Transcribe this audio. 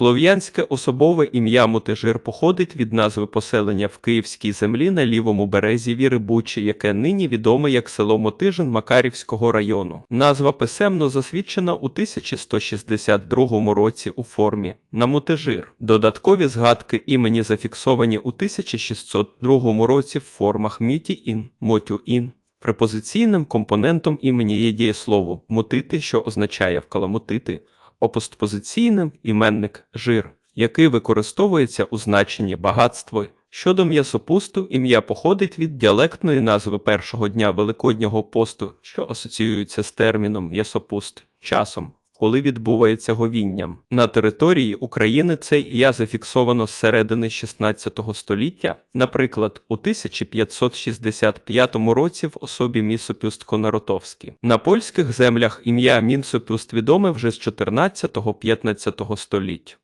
Слов'янське особове ім'я Мотижир походить від назви поселення в Київській землі на лівому березі Віри Бучі, яке нині відоме як село Мотижин Макарівського району. Назва писемно засвідчена у 1162 році у формі на Мотижир. Додаткові згадки імені зафіксовані у 1602 році в формах Міті-ін, Мотю-ін. Препозиційним компонентом імені є дієслово «мутити», що означає «вкаламутити», опостпозиційним іменник жир, який використовується у значенні багатство. Щодо м'ясопусту, ім'я походить від діалектної назви першого дня Великоднього посту, що асоціюється з терміном м'ясопуст часом. Коли відбувається говінням на території України це я зафіксовано з середини 16 століття, наприклад, у 1565 році в особі Місопюст Конаротовський. На польських землях ім'я Мінсопюст відоме вже з 14-15 століть.